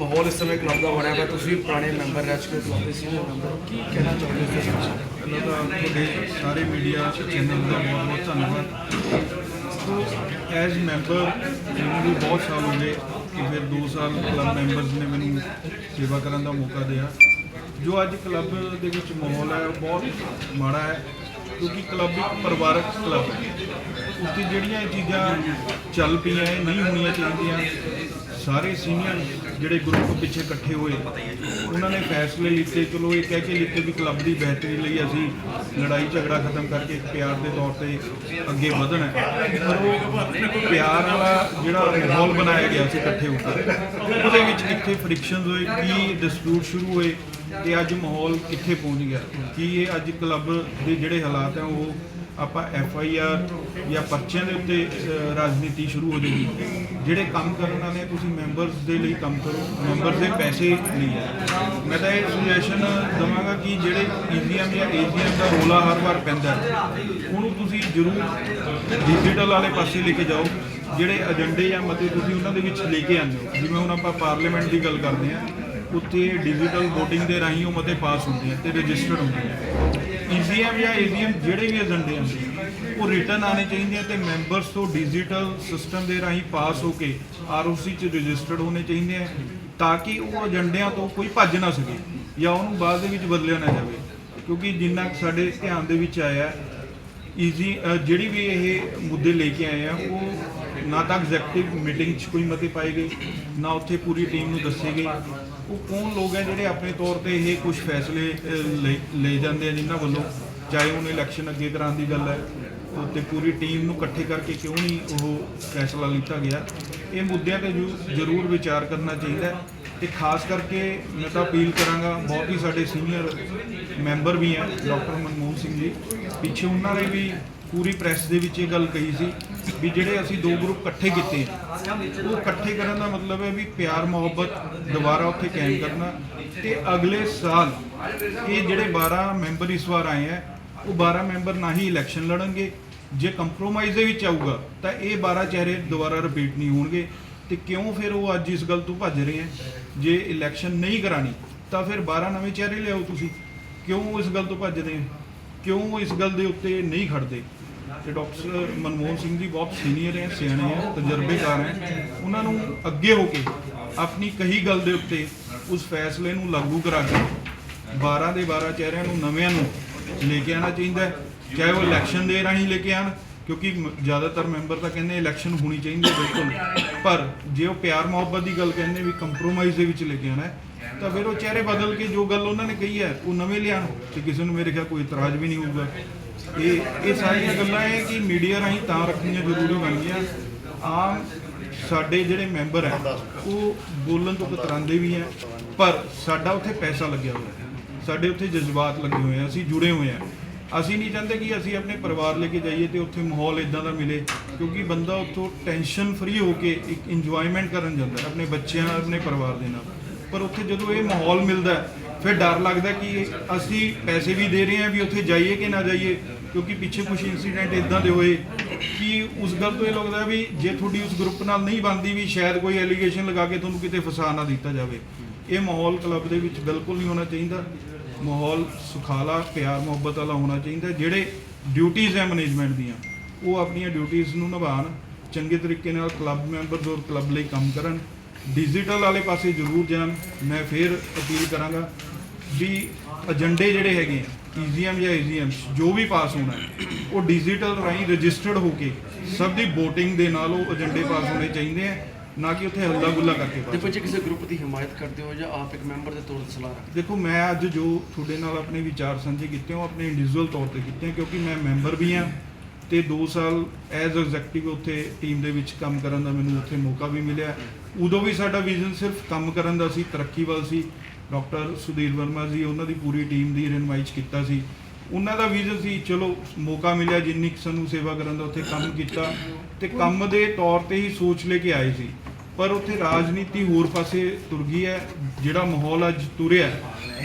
ਮਾਹੌਲ ਇਸ ਸਮੇਂ ਕਲੱਬ ਦਾ ਬਣਿਆ ਹੋਇਆ ਤੁਸੀਂ ਪੁਰਾਣੇ ਮੈਂਬਰ ਰਹਿ ਚੁੱਕੇ ਕਲੱਬ ਦੇ ਸੀਨੀਅਰ ਮੈਂਬਰ ਕੀ ਕਹਿਣਾ ਚਾਹੁੰਦੇ ਹੋ ਇਸ ਵਿਸ਼ੇ ਪਹਿਲਾਂ ਤਾਂ ਤੁਹਾਡੇ ਸਾਰੇ ਮੀਡੀਆ ਚੈਨਲ ਦਾ ਬਹੁਤ ਬਹੁਤ ਧੰਨਵਾਦ। ਸੋ ਐਜ਼ ਮੈਂਬਰ ਮੈਨੂੰ ਵੀ ਬਹੁਤ ਸਾਲ ਹੋ ਗਏ ਕਿ ਫਿਰ 2 ਸਾਲ ਕਲੱਬ ਮੈਂਬਰਸ ਨੇ ਮੈਨੂੰ ਸੇਵਾ ਕਰਨ ਦਾ ਮੌਕਾ ਦਿਆ। ਜੋ ਅੱਜ ਕਲੱਬ ਦੇ ਵਿੱਚ ਮਾਹੌਲ ਹੈ, ਉਹ ਬਹੁਤ ਮਾੜਾ ਹੈ, ਕਿਉਂਕਿ ਕਲੱਬ ਇੱਕ ਪਰਿਵਾਰਕ ਕਲੱਬ ਹੈ। ਉੱਥੇ ਜਿਹੜੀਆਂ ਚੀਜ਼ਾਂ ਚੱਲ ਪਈਆਂ, ਇਹ ਨਹੀਂ ਹੋਣੀਆਂ ਚਾਹੀਦੀਆਂ ਸਾਰੇ ਸੀਨੀਅਰ ਜਿਹੜੇ ਗਰੁੱਪ ਪਿੱਛੇ ਇਕੱਠੇ ਹੋਏ, ਉਹਨਾਂ ਨੇ ਫੈਸਲੇ ਲਿੱਤੇ, ਚਲੋ ਇਹ ਕਹਿ ਕੇ ਲਿੱਤੇ ਵੀ ਕਲੱਬ ਦੀ ਬਿਹਤਰੀ ਲਈ ਅਸੀਂ ਲੜਾਈ ਝਗੜਾ ਖਤਮ ਕਰਕੇ ਪਿਆਰ ਦੇ ਤੌਰ ਤੇ ਅੱਗੇ ਵਧਣਾ ਹੈ। ਪਰ ਉਹ ਪਿਆਰ ਵਾਲਾ ਜਿਹੜਾ ਮਾਹੌਲ ਬਣਾਇਆ ਗਿਆ ਸੀ ਇਕੱਠੇ ਹੋ ਕੇ ਉਹਦੇ ਵਿੱਚ ਕਿੱਥੇ ਫ੍ਰਿਕਸ਼ਨਸ ਹੋਏ, ਕੀ ਡਿਸਪਿਊਟ ਸ਼ੁਰੂ ਹੋਏ ਤੇ ਅੱਜ ਮਾਹੌਲ ਕਿੱਥੇ ਪਹੁੰਚ ਗਿਆ ਕੀ ਇਹ ਅੱਜ ਕਲੱਬ ਦੇ ਜਿਹੜੇ ਹਾਲਾਤ ਹੈ, ਉਹ ਆਪਾਂ ਐਫ ਆਈ ਆਰ ਜਾਂ ਪਰਚਿਆਂ ਦੇ ਉੱਤੇ ਰਾਜਨੀਤੀ ਸ਼ੁਰੂ ਹੋ ਜਾਊਗੀ। ਜਿਹੜੇ ਕੰਮ ਕਰਨ ਵਾਲੇ ਤੁਸੀਂ ਮੈਂਬਰਸ ਦੇ ਲਈ ਕੰਮ ਕਰੋ ਮੈਂਬਰਸ ਦੇ ਪੈਸੇ ਲਈ। ਆ ਮੈਂ ਤਾਂ ਇਹ ਸੁਜੈਸ਼ਨ ਦਵਾਂਗਾ ਕਿ ਜਿਹੜੇ ਈਵੀਐਮ ਜਾਂ ਏਜੀਐਮ ਦਾ ਰੋਲਾ ਹਰ ਵਾਰ ਪੈਂਦਾ ਉਹਨੂੰ ਤੁਸੀਂ ਜ਼ਰੂਰ ਡਿਜੀਟਲ ਵਾਲੇ ਪਾਸੇ ਲੈ ਕੇ ਜਾਓ। ਜਿਹੜੇ ਏਜੰਡੇ ਜਾਂ ਮਤੇ ਤੁਸੀਂ ਉਹਨਾਂ ਦੇ ਵਿੱਚ ਲੈ ਕੇ ਆਉਂਦੇ ਹੋ, ਜਿਵੇਂ ਹੁਣ ਆਪਾਂ ਪਾਰਲੀਮੈਂਟ ਦੀ ਗੱਲ ਕਰਦੇ ਹਾਂ ਉੱਥੇ ਡਿਜੀਟਲ VOTING ਦੇ ਰਾਹੀਂ ਉਹ ਮਤੇ ਪਾਸ ਹੁੰਦੇ ਆ ਤੇ ਰਜਿਸਟਰਡ ਹੁੰਦੇ ਆ। ਈਜ਼ੀਐਮ ਜਾਂ ਏਜੀਐਮ ਜਿਹੜੇ ਵੀ ਏਜੰਡੇ ਆਉਂਦੇ ਉਹ ਰਿਟਰਨ ਆਣੇ ਚਾਹੀਦੇ ਆ ਤੇ ਮੈਂਬਰਸ ਤੋਂ ਡਿਜੀਟਲ ਸਿਸਟਮ ਦੇ ਰਾਹੀਂ ਪਾਸ ਹੋ ਕੇ ਆਰਓਸੀ ਚ ਰਜਿਸਟਰਡ ਹੋਣੇ ਚਾਹੀਦੇ ਆ ਤਾਂ ਕਿ ਉਹ ਏਜੰਡਿਆਂ ਤੋਂ ਕੋਈ ਭੱਜ ਨਾ ਸਕੇ ਜਾਂ ਉਹਨੂੰ ਬਾਅਦ ਦੇ ਵਿੱਚ ਬਦਲਿਆ ਨਾ ਜਾਵੇ। ਕਿਉਂਕਿ ਜਿੰਨਾ ਕੁ ਸਾਡੇ ਧਿਆਨ ਦੇ ਵਿੱਚ ਆਇਆ ਈਜ਼ੀ ਜਿਹੜੀ ਵੀ ਇਹ ਮੁੱਦੇ ਲੈ ਕੇ ਆਏ ਆ, ਉਹ ਨਾ ਤਾਂ ਐਗਜ਼ੈਕਟਿਵ ਮੀਟਿੰਗ 'ਚ ਕੋਈ ਮਤੇ ਪਾਏ ਗਏ, ਨਾ ਉੱਥੇ ਪੂਰੀ ਟੀਮ ਨੂੰ ਦੱਸੇ ਗਏ ਉਹ ਕੌਣ ਲੋਕ ਹੈ ਜਿਹੜੇ ਆਪਣੇ ਤੌਰ ਤੇ ਇਹ ਕੁਝ ਫੈਸਲੇ ਅਹ, ਲੈ ਜਾਂਦੇ ਆ ਜਿਨ੍ਹਾਂ ਵੱਲੋਂ ਚਾਹੇ ਉਹਨੇ ਇਲੈਕਸ਼ਨ ਅੱਗੇ ਕਰਾਉਣ ਦੀ ਗੱਲ ਹੈ ਉਹ ਤੇ ਪੂਰੀ ਟੀਮ ਨੂੰ ਇਕੱਠੇ ਕਰਕੇ ਕਿਉਂ ਨਹੀਂ ਉਹ ਫੈਸਲਾ ਲਿੱਤਾ ਗਿਆ? ਇਹ ਮੁੱਦਿਆਂ ਤੇ ਜ਼ਰੂ- ਜ਼ਰੂਰ ਵਿਚਾਰ ਕਰਨਾ ਚਾਹੀਦਾ ਹੈ ਤੇ ਖਾਸ ਕਰਕੇ ਮੈਂ ਤਾਂ ਅਪੀਲ ਕਰਾਂਗਾ ਬਹੁਤ ਹੀ ਸਾਡੇ ਸੀਨੀਅਰ ਮੈਂਬਰ ਵੀ ਹੈ ਡਾਕਟਰ ਮਨਮੋਹਨ ਸਿੰਘ ਜੀ। ਪਿੱਛੇ ਉਹਨਾਂ ਨੇ ਵੀ ਪੂਰੀ ਪ੍ਰੈਸ ਦੇ ਵਿੱਚ ਇਹ ਗੱਲ ਕਹੀ ਸੀ ਵੀ ਜਿਹੜੇ ਅਸੀਂ ਦੋ ਗਰੁੱਪ ਇਕੱਠੇ ਕੀਤੇ ਉਹ ਇਕੱਠੇ ਕਰਨ ਦਾ ਮਤਲਬ ਹੈ ਵੀ ਪਿਆਰ, ਮੁਹੱਬਤ ਦੁਬਾਰਾ ਉੱਥੇ ਕਾਇਮ ਕਰਨਾ। ਤੇ ਅਗਲੇ ਸਾਲ ਇਹ ਜਿਹੜੇ 12 ਮੈਂਬਰ ਇਸ ਵਾਰ ਆਏ ਆ, ਉਹ 12 ਮੈਂਬਰ ਨਾ ਹੀ ਇਲੈਕਸ਼ਨ ਲੜਨਗੇ। ਜੇ ਕੰਪਰੋਮਾਈਜ਼ ਦੇ ਵਿੱਚ ਆਊਗਾ, ਤਾਂ ਇਹ 12 ਚਿਹਰੇ ਦੁਬਾਰਾ ਰਿਪੀਟ ਨਹੀਂ ਹੋਣਗੇ। ਤੇ ਕਿਉਂ ਫਿਰ ਉਹ ਅੱਜ ਇਸ ਗੱਲ ਤੋਂ ਭੱਜ ਰਹੇ ਆ? ਜੇ ਇਲੈਕਸ਼ਨ ਨਹੀਂ ਕਰਾਣੀ, ਤਾਂ ਫਿਰ 12 ਨਵੇਂ ਚਿਹਰੇ ਲਿਆਓ ਤੁਸੀਂ। ਕਿਉਂ ਇਸ ਗੱਲ ਤੋਂ ਭੱਜਦੇ ਕਿਉਂ ਇਸ ਗੱਲ ਦੇ ਉੱਤੇ ਨਹੀਂ ਖੜਦੇ? ਤੇ ਡਾਕਟਰ ਮਨਮੋਹਨ ਸਿੰਘ ਜੀ ਬਹੁਤ ਸੀਨੀਅਰ ਹੈ, ਸਿਆਣੇ ਹੈ, ਤਜਰਬੇਕਾਰ ਹੈ। ਉਹਨਾਂ ਨੂੰ ਅੱਗੇ ਹੋ ਕੇ ਆਪਣੀ ਕਹੀ ਗੱਲ ਦੇ ਉੱਤੇ ਉਸ ਫੈਸਲੇ ਨੂੰ ਲਾਗੂ ਕਰਾ ਕੇ 12 ਦੇ 12 ਚਿਹਰਿਆਂ ਨੂੰ, ਨਵਿਆਂ ਨੂੰ ਲੈ ਕੇ ਆਉਣਾ ਚਾਹੀਦਾ ਹੈ। ਚਾਹੇ ਉਹ ਇਲੈਕਸ਼ਨ ਦੇ ਰਾਹੀਂ ਲੈ ਕੇ ਆਉਣ, ਕਿਉਂਕਿ ਮ- ਜ਼ਿਆਦਾਤਰ ਮੈਂਬਰ ਤਾਂ ਕਹਿੰਦੇ ਇਲੈਕਸ਼ਨ ਹੋਣੀ ਚਾਹੀਦੀ ਹੈ, ਬਿਲਕੁਲ। ਪਰ ਜੇ ਉਹ ਪਿਆਰ ਮੁਹੱਬਤ ਦੀ ਗੱਲ ਕਹਿੰਦੇ ਵੀ ਕੰਪਰੋਮਾਈਜ਼ ਦੇ ਵਿੱਚ ਲੈ ਕੇ ਆਉਣਾ ਤਾਂ ਫਿਰ ਉਹ ਚਿਹਰੇ ਬਦਲ ਕੇ ਜੋ ਗੱਲ ਉਹਨਾਂ ਨੇ ਕਹੀ ਹੈ, ਉਹ ਨਵੇਂ ਲਿਆਉਣ, ਤੇ ਕਿਸੇ ਨੂੰ ਮੇਰੇ ਖਿਆਲ ਕੋਈ ਇਤਰਾਜ਼ ਵੀ ਨਹੀਂ ਹੋਊਗਾ। ਇਹ ਇਹ ਸਾਰੀਆਂ ਗੱਲਾਂ ਇਹ ਕਿ ਮੀਡੀਆ ਰਾਹੀਂ ਤਾਂ ਰੱਖਣੀਆਂ ਜ਼ਰੂਰੀ ਬਣ ਗਈਆਂ। ਆਮ ਸਾਡੇ ਜਿਹੜੇ ਮੈਂਬਰ ਹੈ, ਉਹ ਬੋਲਣ ਤੋਂ ਕਤਰਾਉਂਦੇ ਵੀ ਹੈ, ਪਰ ਸਾਡਾ ਉੱਥੇ ਪੈਸਾ ਲੱਗਿਆ ਹੋਇਆ ਹੈ। ਸਾਡੇ ਉੱਥੇ ਜਜ਼ਬਾਤ ਲੱਗੇ ਹੋਏ ਆ, ਅਸੀਂ ਜੁੜੇ ਹੋਏ ਆ। ਅਸੀਂ ਨਹੀਂ ਚਾਹੁੰਦੇ ਕਿ ਅਸੀਂ ਆਪਣੇ ਪਰਿਵਾਰ ਲੈ ਕੇ ਜਾਈਏ ਤੇ ਉੱਥੇ ਮਾਹੌਲ ਇਦਾਂ ਦਾ ਮਿਲੇ, ਕਿਉਂਕਿ ਬੰਦਾ ਉੱਥੋਂ ਟੈਨਸ਼ਨ ਫਰੀ ਹੋ ਕੇ ਇੱਕ ਇੰਜੋਇਮੈਂਟ ਕਰਨ ਜਾਂਦਾ ਆਪਣੇ ਬੱਚਿਆਂ ਆਪਣੇ ਪਰਿਵਾਰ ਦੇ ਨਾਲ। ਪਰ ਉੱਥੇ ਜਦੋਂ ਇਹ ਮਾਹੌਲ ਮਿਲਦਾ ਫਿਰ ਡਰ ਲੱਗਦਾ ਕਿ ਅਸੀਂ ਪੈਸੇ ਵੀ ਦੇ ਰਹੇ ਹਾਂ ਵੀ ਉੱਥੇ ਜਾਈਏ ਕਿ ਨਾ ਜਾਈਏ, ਕਿਉਂਕਿ ਪਿੱਛੇ ਕੁਝ ਇਨਸੀਡੈਂਟ ਇਦਾਂ ਦੇ ਹੋਏ ਕਿ ਉਸ ਗੱਲ ਤੋਂ ਇਹ ਲੱਗਦਾ ਵੀ ਜੇ ਤੁਹਾਡੀ ਉਸ ਗਰੁੱਪ ਨਾਲ ਨਹੀਂ ਬਣਦੀ ਵੀ ਸ਼ਾਇਦ ਕੋਈ ਐਲੀਗੇਸ਼ਨ ਲਗਾ ਕੇ ਤੁਹਾਨੂੰ ਕਿਤੇ ਫਸਾ ਨਾ ਦਿੱਤਾ ਜਾਵੇ। ਇਹ ਮਾਹੌਲ ਕਲੱਬ ਦੇ ਵਿੱਚ ਬਿਲਕੁਲ ਨਹੀਂ ਹੋਣਾ ਚਾਹੀਦਾ। ਮਾਹੌਲ ਸੁਖਾਲਾ, ਪਿਆਰ ਮੁਹੱਬਤ ਵਾਲਾ ਹੋਣਾ ਚਾਹੀਦਾ, ਜਿਹੜੇ ਡਿਊਟੀਆਂ ਹੈ ਮੈਨੇਜਮੈਂਟ ਦੀਆਂ, ਉਹ ਆਪਣੀਆਂ ਡਿਊਟੀਆਂ ਨੂੰ ਨਿਭਾਉਣ, ਚੰਗੇ ਤਰੀਕੇ ਨਾਲ ਕਲੱਬ ਮੈਂਬਰਸ ਔਰ ਕਲੱਬ ਲਈ ਕੰਮ ਕਰਨ ਡਿਜੀਟਲ ਵਾਲੇ ਪਾਸੇ ਜ਼ਰੂਰ ਜਾਣ। ਮੈਂ ਫੇਰ ਅਪੀਲ ਕਰਾਂਗਾ ਵੀ ਏਜੰਡੇ ਜਿਹੜੇ ਹੈਗੇ ਈਜ਼ੀਐਮ ਜਾਂ ਈਜ਼ੀਐਮ ਜੋ ਵੀ ਪਾਸ ਹੋਣਾ ਹੈ, ਉਹ ਡਿਜੀਟਲ ਰਾਹੀਂ ਰਜਿਸਟਰਡ ਹੋ ਕੇ ਸਭ ਦੀ VOTING ਦੇ ਨਾਲ ਉਹ ਏਜੰਡੇ ਪਾਸ ਹੋਣੇ ਚਾਹੀਦੇ ਆ ਨਾ ਕਿ ਉੱਥੇ ਹੱਲਾ ਗੁੱਲਾ ਕਰਕੇ ਪਾਸ ਦੇਖੋ ਜੇ ਕਿਸੇ ਗਰੁੱਪ ਦੀ ਹਮਾਇਤ ਕਰਦੇ ਹੋ ਜਾਂ ਆਪ ਇੱਕ ਮੈਂਬਰ ਦੇ ਤੌਰ ਤੇ ਸਲਾਹ ਰੱਖਦੇ ਦੇਖੋ ਮੈਂ ਅੱਜ ਜੋ ਤੁਹਾਡੇ ਨਾਲ ਆਪਣੇ ਵਿਚਾਰ ਸਾਂਝੇ ਕੀਤੇ ਉਹ ਆਪਣੇ ਇੰਡੀਵਿਜੂਅਲ ਤੌਰ ਤੇ ਕੀਤੇ ਆ ਕਿਉਂਕਿ ਮੈਂ ਮੈਂਬਰ ਵੀ ਹਾਂ ਤੇ 2 ਸਾਲ ਐਜ਼ ਐਗਜ਼ੈਕਟਿਵ ਉੱਥੇ ਟੀਮ ਦੇ ਵਿੱਚ ਕੰਮ ਕਰਨ ਦਾ ਮੈਨੂੰ ਉੱਥੇ ਮੌਕਾ ਵੀ ਮਿਲਿਆ। ਉਦੋਂ ਵੀ ਸਾਡਾ ਵਿਜ਼ਨ ਸਿਰਫ ਕੰਮ ਕਰਨ ਦਾ ਸੀ, ਤਰੱਕੀ ਵੱਲ ਸੀ। ਡਾਕਟਰ ਸੁਧੀਰ ਵਰਮਾ ਜੀ, ਉਹਨਾਂ ਦੀ ਪੂਰੀ ਟੀਮ ਦੀ ਰਹਿਨਮਾਈ ਕੀਤਾ ਸੀ। ਉਹਨਾਂ ਦਾ ਵਿਜ਼ਨ ਸੀ, ਚਲੋ ਮੌਕਾ ਮਿਲਿਆ, ਜਿੰਨੀ ਕੁ ਸਾਨੂੰ ਸੇਵਾ ਕਰਨ ਦਾ ਉੱਥੇ ਕੰਮ ਕੀਤਾ। ਤੇ ਕੰਮ ਦੇ ਤੌਰ ਤੇ ਹੀ ਸੋਚ ਲੈ ਕੇ ਆਏ ਸੀ। ਪਰ ਉੱਥੇ ਰਾਜਨੀਤੀ ਹੋਰ ਪਾਸੇ ਤੁਰ ਗਈ ਹੈ। ਜਿਹੜਾ ਮਾਹੌਲ ਅੱਜ ਤੁਰਿਆ,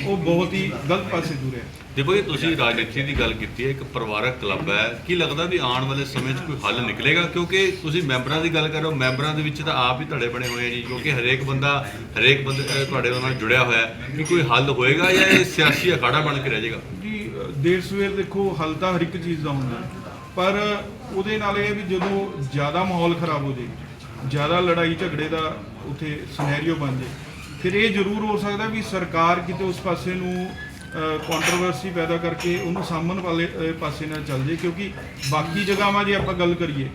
ਉਹ ਬਹੁਤ ਹੀ ਗਲਤ ਪਾਸੇ ਤੁਰਿਆ। ਦੇਖੋ ਜੀ, ਤੁਸੀਂ ਰਾਜਨੀਤੀ ਦੀ ਗੱਲ ਕੀਤੀ ਹੈ, ਇੱਕ ਪਰਿਵਾਰਕ ਕਲੱਬ ਹੈ। ਕੀ ਲੱਗਦਾ ਵੀ ਆਉਣ ਵਾਲੇ ਸਮੇਂ 'ਚ ਕੋਈ ਹੱਲ ਨਿਕਲੇਗਾ? ਕਿਉਂਕਿ ਤੁਸੀਂ ਮੈਂਬਰਾਂ ਦੀ ਗੱਲ ਕਰ ਰਹੇ ਹੋ, ਮੈਂਬਰਾਂ ਦੇ ਵਿੱਚ ਤਾਂ ਆਪ ਹੀ ਧੜੇ ਬਣੇ ਹੋਏ ਆ ਜੀ, ਕਿਉਂਕਿ ਹਰੇਕ ਬੰਦਾ, ਹਰੇਕ ਬੰਦੇ ਤੁਹਾਡੇ ਨਾਲ ਜੁੜਿਆ ਹੋਇਆ ਹੈ। ਕਿ ਕੋਈ ਹੱਲ ਹੋਏਗਾ ਜਾਂ ਇਹ ਸਿਆਸੀ ਅਖਾੜਾ ਬਣ ਕੇ ਰਹਿ ਜਾਏਗਾ ਜੀ ਦੇਰ ਸਵੇਰ ਦੇਖੋ, ਹੱਲ ਤਾਂ ਹਰ ਇੱਕ ਚੀਜ਼ ਦਾ ਹੁੰਦਾ। ਪਰ ਉਹਦੇ ਨਾਲ ਇਹ ਵੀ ਜਦੋਂ ਜ਼ਿਆਦਾ ਮਾਹੌਲ ਖਰਾਬ ਹੋ ਜਾਏ ਜ਼ਿਆਦਾ ਲੜਾਈ ਝਗੜੇ ਦਾ ਉੱਥੇ ਸਿਨੈਰੀਓ ਬਣ ਜਾਏ ਫਿਰ ਇਹ ਜ਼ਰੂਰ ਹੋ ਸਕਦਾ ਵੀ ਸਰਕਾਰ ਕਿਤੇ ਉਸ ਪਾਸੇ ਨੂੰ ਕੰਟਰੋਵਰਸੀ ਪੈਦਾ ਕਰਕੇ ਉਹਨੂੰ ਸਾਹਮਣ ਵਾਲੇ ਪਾਸੇ ਨਾਲ ਚੱਲ ਜੇ ਕਿਉਂਕਿ ਬਾਕੀ ਜਗ੍ਹਾਵਾਂ ਜੇ ਆਪਾਂ ਗੱਲ ਕਰੀਏ,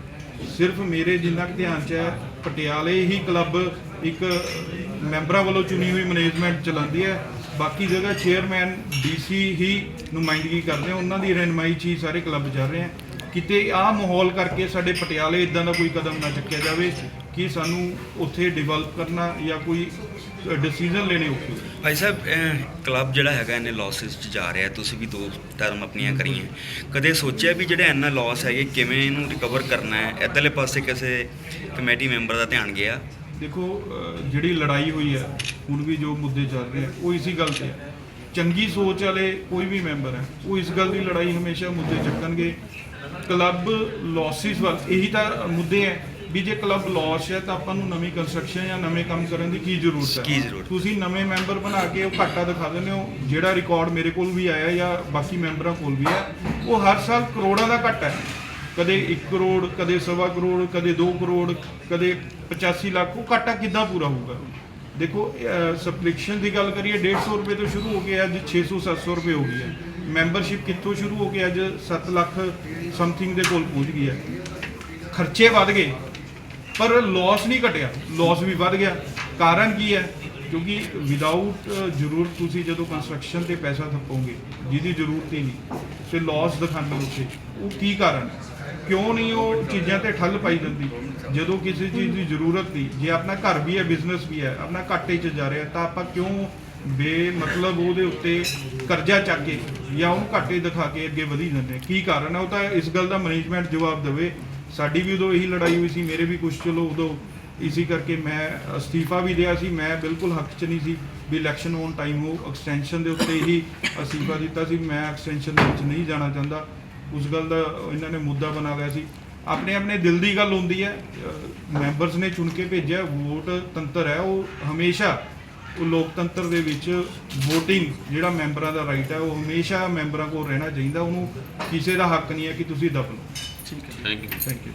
ਸਿਰਫ ਮੇਰੇ ਜਿੰਨਾ ਕੁ ਧਿਆਨ ਚ ਹੈ, ਪਟਿਆਲੇ ਹੀ ਕਲੱਬ ਇੱਕ ਮੈਂਬਰਾਂ ਵੱਲੋਂ ਚੁਣੀ ਹੋਈ ਮੈਨੇਜਮੈਂਟ ਚਲਾਉਂਦੀ ਹੈ। ਬਾਕੀ ਜਗ੍ਹਾ ਚੇਅਰਮੈਨ ਡੀਸੀ ਹੀ ਨੁਮਾਇੰਦਗੀ ਕਰਦੇ ਆ, ਉਹਨਾਂ ਦੀ ਰਹਿਨਮਾਈ 'ਚ ਹੀ ਸਾਰੇ ਕਲੱਬ ਚੱਲ ਰਹੇ ਆ। ਕਿਤੇ ਆਹ ਮਾਹੌਲ ਕਰਕੇ ਸਾਡੇ ਪਟਿਆਲੇ ਇਦਾਂ ਦਾ ਕੋਈ ਕਦਮ ਨਾ ਚੱਕਿਆ ਜਾਵੇ ਕਿ ਸਾਨੂੰ ਉੱਥੇ ਡਿਵੈਲਪ ਕਰਨਾ ਜਾਂ ਕੋਈ ਡਿਸੀਜਨ ਲੈਣੇ ਔਖੇ। ਭਾਈ ਸਾਹਿਬ ਕਲੱਬ ਜਿਹੜਾ ਹੈਗਾ ਇਹਨੇ ਲਾਸਸ 'ਚ ਜਾ ਰਿਹਾ ਤੁਸੀਂ ਵੀ ਦੋ ਟਰਮ ਆਪਣੀਆਂ ਕਰੀਆਂ। ਕਦੇ ਸੋਚਿਆ ਵੀ ਜਿਹੜਾ ਇੰਨਾ ਲਾਸ ਹੈਗੇ ਕਿਵੇਂ ਇਹਨੂੰ ਰਿਕਵਰ ਕਰਨਾ ਹੈ? ਇੱਧਰਲੇ ਪਾਸੇ ਕਿਸੇ ਕਮੇਟੀ ਮੈਂਬਰ ਦਾ ਧਿਆਨ ਗਿਆ? ਦੇਖੋ ਜਿਹੜੀ ਲੜਾਈ ਹੋਈ ਹੈ ਹੁਣ ਵੀ ਜੋ ਮੁੱਦੇ ਚੱਲ ਰਹੇ ਉਹ ਇਸੇ ਗੱਲ ਤੇ ਹੈ। ਚੰਗੀ ਸੋਚ ਵਾਲੇ ਕੋਈ ਵੀ ਮੈਂਬਰ ਹੈ ਉਹ ਇਸ ਗੱਲ ਦੀ ਲੜਾਈ ਹਮੇਸ਼ਾ ਮੁੱਦੇ ਚੱਕਣਗੇ। ਕਲੱਬ ਲਾਸਿਸ ਵੱਲ ਇਹੀ ਤਾਂ ਮੁੱਦੇ ਹੈ ਵੀ ਜੇ ਕਲੱਬ ਲਾਸ ਹੈ ਤਾਂ ਆਪਾਂ ਨੂੰ ਨਵੀਂ ਕੰਸਟਰਕਸ਼ਨ ਜਾਂ ਨਵੇਂ ਕੰਮ ਕਰਨ ਦੀ ਕੀ ਜ਼ਰੂਰਤ ਹੈ? ਕੀ ਜ਼ਰੂਰਤ? ਤੁਸੀਂ ਨਵੇਂ ਮੈਂਬਰ ਬਣਾ ਕੇ ਉਹ ਘਾਟਾ ਦਿਖਾ ਦਿੰਦੇ ਹੋ ਜਿਹੜਾ ਰਿਕਾਰਡ ਮੇਰੇ ਕੋਲ ਵੀ ਆਇਆ ਜਾਂ ਬਾਕੀ ਮੈਂਬਰਾਂ ਕੋਲ ਵੀ ਹੈ ਉਹ ਹਰ ਸਾਲ ਕਰੋੜਾਂ ਦਾ ਘਾਟਾ ਹੈ। ਕਦੇ 1 ਕਰੋੜ ਕਦੇ ਸਵਾ ਕਰੋੜ ਕਦੇ 2 ਕਰੋੜ ਕਦੇ 85 ਲੱਖ ਉਹ ਘਾਟਾ ਕਿੱਦਾਂ ਪੂਰਾ ਹੋਊਗਾ? ਦੇਖੋ ਸਬਸਕ੍ਰਿਪਸ਼ਨ ਦੀ ਗੱਲ ਕਰੀਏ 150 ਰੁਪਏ ਤੋਂ ਸ਼ੁਰੂ ਹੋ ਕੇ ਅੱਜ 600 700 ਰੁਪਏ ਹੋ ਗਈ ਹੈ। ਮੈਂਬਰਸ਼ਿਪ ਕਿੱਥੋਂ ਸ਼ੁਰੂ ਹੋ ਕੇ ਅੱਜ 7 ਲੱਖ ਸਮਥਿੰਗ ਦੇ ਕੋਲ ਪਹੁੰਚ ਗਈ ਹੈ। ਖਰਚੇ ਵੱਧ ਗਏ। ਪਰ ਲਾਸ ਨਹੀਂ ਘਟਿਆ। ਲਾਸ ਵੀ ਵੱਧ ਗਿਆ। ਕਾਰਨ ਕੀ ਹੈ? ਕਿਉਂਕਿ ਵਿਦਆਊਟ ਜ਼ਰੂਰਤ ਤੁਸੀਂ ਜਦੋਂ ਕੰਸਟਰਕਸ਼ਨ ਤੇ ਪੈਸਾ ਥੱਪੋਗੇ, ਜਿਹਦੀ ਜ਼ਰੂਰਤ ਹੀ ਨਹੀਂ। ਤੇ ਲਾਸ ਦਿਖਾਉਂਦੇ ਉੱਥੇ। ਉਹ ਕੀ ਕਾਰਨ? ਕਿਉਂ ਨਹੀਂ ਉਹ ਚੀਜ਼ਾਂ ਤੇ ਠੱਲ ਪਾਈ ਜਾਂਦੀ? ਜਦੋਂ ਕਿਸੇ ਚੀਜ਼ ਦੀ ਜ਼ਰੂਰਤ ਨਹੀਂ, ਜੇ ਆਪਣਾ ਘਰ ਵੀ ਹੈ ਬਿਜ਼ਨਸ ਵੀ ਹੈ, ਆਪਣਾ ਘਾਟੇ 'ਚ ਜਾ ਰਿਹਾ, ਤਾਂ ਆਪਾਂ ਕਿਉਂ ਬੇ ਮਤਲਬ ਉਹਦੇ ਉੱਤੇ ਕਰਜ਼ਾ ਚੱਕ ਕੇ ਜਾਂ ਉਹਨੂੰ ਘਾਟੇ ਦਿਖਾ ਕੇ ਅੱਗੇ ਵਧੀ ਜਾਂਦੇ ਕੀ ਕਾਰਨ ਹੈ? ਉਹ ਤਾਂ ਇਸ ਗੱਲ ਦਾ ਮੈਨੇਜਮੈਂਟ ਜਵਾਬ ਦੇਵੇ ਸਾਡੀ ਵੀ ਉਦੋਂ ਇਹੀ ਲੜਾਈ ਹੋਈ ਸੀ, ਮੇਰੇ ਵੀ ਕੁਝ ਚਲੋ ਉਦੋਂ ਇਸੇ ਕਰਕੇ ਮੈਂ ਅਸਤੀਫਾ ਵੀ ਦਿਆ ਸੀ, ਮੈਂ ਬਿਲਕੁਲ ਹੱਕ 'ਚ ਨਹੀਂ ਸੀ ਵੀ ਇਲੈਕਸ਼ਨ ਹੋਣ ਟਾਈਮ ਹੋ ਐਕਸਟੈਂਸ਼ਨ ਦੇ ਉੱਤੇ ਹੀ ਅਸਤੀਫਾ ਦਿੱਤਾ ਸੀ, ਮੈਂ ਐਕਸਟੈਂਸ਼ਨ ਦੇ ਵਿੱਚ ਨਹੀਂ ਜਾਣਾ ਚਾਹੁੰਦਾ। ਉਸ ਗੱਲ ਦਾ ਇਹਨਾਂ ਨੇ ਮੁੱਦਾ ਬਣਾ ਲਿਆ ਸੀ। ਆਪਣੇ ਆਪਣੇ ਦਿਲ ਦੀ ਗੱਲ ਹੁੰਦੀ ਹੈ ਮੈਂਬਰਸ ਨੇ ਚੁਣ ਕੇ ਭੇਜਿਆ, ਵੋਟ ਤੰਤਰ ਹੈ, ਉਹ ਹਮੇਸ਼ਾ ਉਹ ਲੋਕਤੰਤਰ ਦੇ ਵਿੱਚ VOTING ਜਿਹੜਾ ਮੈਂਬਰਾਂ ਦਾ ਰਾਈਟ ਹੈ, ਉਹ ਹਮੇਸ਼ਾ ਮੈਂਬਰਾਂ ਕੋਲ ਰਹਿਣਾ ਚਾਹੀਦਾ, ਉਹਨੂੰ ਕਿਸੇ ਦਾ ਹੱਕ ਨਹੀਂ ਹੈ ਕਿ ਤੁਸੀਂ ਦਬ ਲਓ। Thank you thank you